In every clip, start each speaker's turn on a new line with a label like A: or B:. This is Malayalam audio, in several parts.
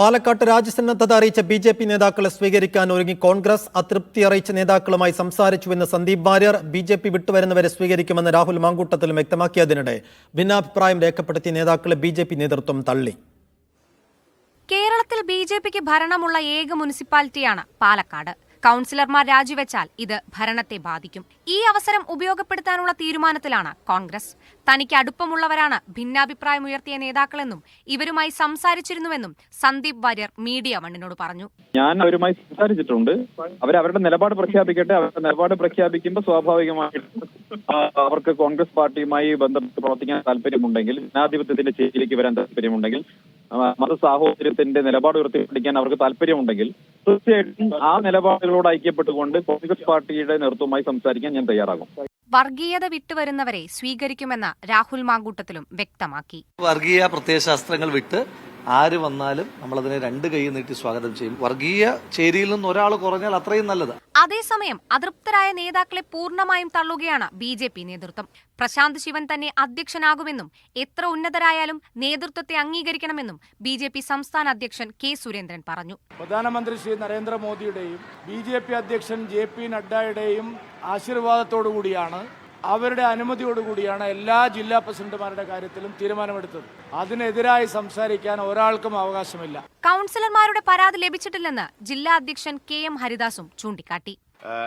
A: പാലക്കാട്ട് രാജ്യസന്നദ്ധത അറിയിച്ച ബി ജെ പി നേതാക്കളെ സ്വീകരിക്കാൻ ഒരുങ്ങി കോൺഗ്രസ് അതൃപ്തി അറിയിച്ച നേതാക്കളുമായി സംസാരിച്ചുവെന്ന് Sandeep Warrier B J P വിട്ടുവരുന്നവരെ സ്വീകരിക്കുമെന്ന് രാഹുൽ മാങ്കൂട്ടത്തിലും വ്യക്തമാക്കിയതിനിടെ ഭിന്നാഭിപ്രായം രേഖപ്പെടുത്തിയ നേതാക്കളെ ബി ജെ പി നേതൃത്വം തള്ളി.
B: കേരളത്തിൽ ബി ജെ പിക്ക് ഭരണമുള്ള ഏക മുനിസിപ്പാലിറ്റിയാണ് പാലക്കാട്. കൗൺസിലർമാർ രാജിവെച്ചാൽ ഇത് ഭരണത്തെ ബാധിക്കും. ഈ അവസരം ഉപയോഗപ്പെടുത്താനുള്ള തീരുമാനത്തിലാണ് കോൺഗ്രസ്. തനിക്ക് അടുപ്പമുള്ളവരാണ് ഭിന്നാഭിപ്രായമുയർത്തിയ നേതാക്കളെന്നും ഇവരുമായി സംസാരിച്ചിരുന്നുവെന്നും സന്ദീപ് വാര്യർ മീഡിയ വണ്ണിനോട് പറഞ്ഞു.
C: ഞാൻ അവരുമായി സംസാരിച്ചിട്ടുണ്ട്. അവരുടെ നിലപാട് പ്രഖ്യാപിക്കട്ടെ. അവരുടെ നിലപാട് പ്രഖ്യാപിക്കുമ്പോൾ സ്വാഭാവികമായിട്ടും അവർക്ക് കോൺഗ്രസ് പാർട്ടിയുമായി ബന്ധപ്പെട്ട് പ്രവർത്തിക്കാൻ താല്പര്യമുണ്ടെങ്കിൽ ജനാധിപത്യത്തിന്റെ ചേരിയിലേക്ക് വരാൻ താല്പര്യമുണ്ടെങ്കിൽ മത സാഹോദര്യത്തിന്റെ നിലപാട് ഉയർത്തിപ്പിടിക്കാൻ അവർക്ക് താല്പര്യമുണ്ടെങ്കിൽ തീർച്ചയായിട്ടും ആ നിലപാടുകളോട് ഐക്യപ്പെട്ടുകൊണ്ട് കോൺഗ്രസ് പാർട്ടിയുടെ നേതൃത്വമായി സംസാരിക്കാൻ ഞാൻ തയ്യാറാകും.
B: വർഗീയത വിട്ടുവരുന്നവരെ സ്വീകരിക്കുമെന്ന് രാഹുൽ മാങ്കൂട്ടത്തിലും വ്യക്തമാക്കി.
D: വർഗീയ പ്രത്യയശാസ്ത്രങ്ങൾ വിട്ട് ആര് വന്നാലും നമ്മളതിനെ രണ്ട് കൈ നീട്ടി സ്വാഗതം ചെയ്യും. വർഗീയ ചേരിയിൽ നിന്ന് ഒരാൾ കുറഞ്ഞാൽ അത്രയും നല്ലത്.
B: അതേസമയം അതൃപ്തരായ നേതാക്കളെ പൂർണമായും തള്ളുകയാണ് ബി ജെ പി നേതൃത്വം. പ്രശാന്ത് ശിവൻ തന്നെ അധ്യക്ഷനാകുമെന്നും എത്ര ഉന്നതരായാലും നേതൃത്വത്തെ അംഗീകരിക്കണമെന്നും ബി ജെ പി സംസ്ഥാന അധ്യക്ഷൻ കെ സുരേന്ദ്രൻ പറഞ്ഞു.
E: പ്രധാനമന്ത്രി ശ്രീ നരേന്ദ്രമോദിയുടെയും ബി ജെ പി അധ്യക്ഷൻ ജെ പി നഡ്ഡയുടെയും ആശീർവാദത്തോടു കൂടിയാണ് അവരുടെ അനുമതിയോടുകൂടിയാണ് എല്ലാ ജില്ലാ പ്രസിഡന്റുമാരുടെ കാര്യത്തിലും തീരുമാനമെടുത്തത്. അതിനെതിരായി സംസാരിക്കാൻ ഒരാൾക്കും അവകാശമില്ല.
B: കൗൺസിലർമാരുടെ പരാതി ലഭിച്ചിട്ടില്ലെന്ന് ജില്ലാ അധ്യക്ഷൻ കെ എം ഹരിദാസും ചൂണ്ടിക്കാട്ടി.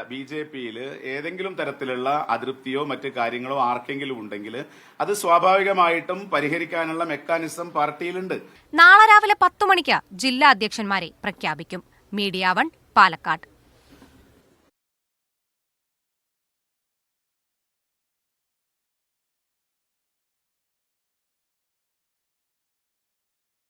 F: ബി ജെ പിയിൽ ഏതെങ്കിലും തരത്തിലുള്ള അതൃപ്തിയോ മറ്റ് കാര്യങ്ങളോ ആർക്കെങ്കിലും ഉണ്ടെങ്കിൽ അത് സ്വാഭാവികമായിട്ടും പരിഹരിക്കാനുള്ള മെക്കാനിസം പാർട്ടിയിലുണ്ട്.
B: നാളെ രാവിലെ പത്തു മണിക്ക് ജില്ലാ അധ്യക്ഷന്മാരെ പ്രഖ്യാപിക്കും. Media one Palakkad.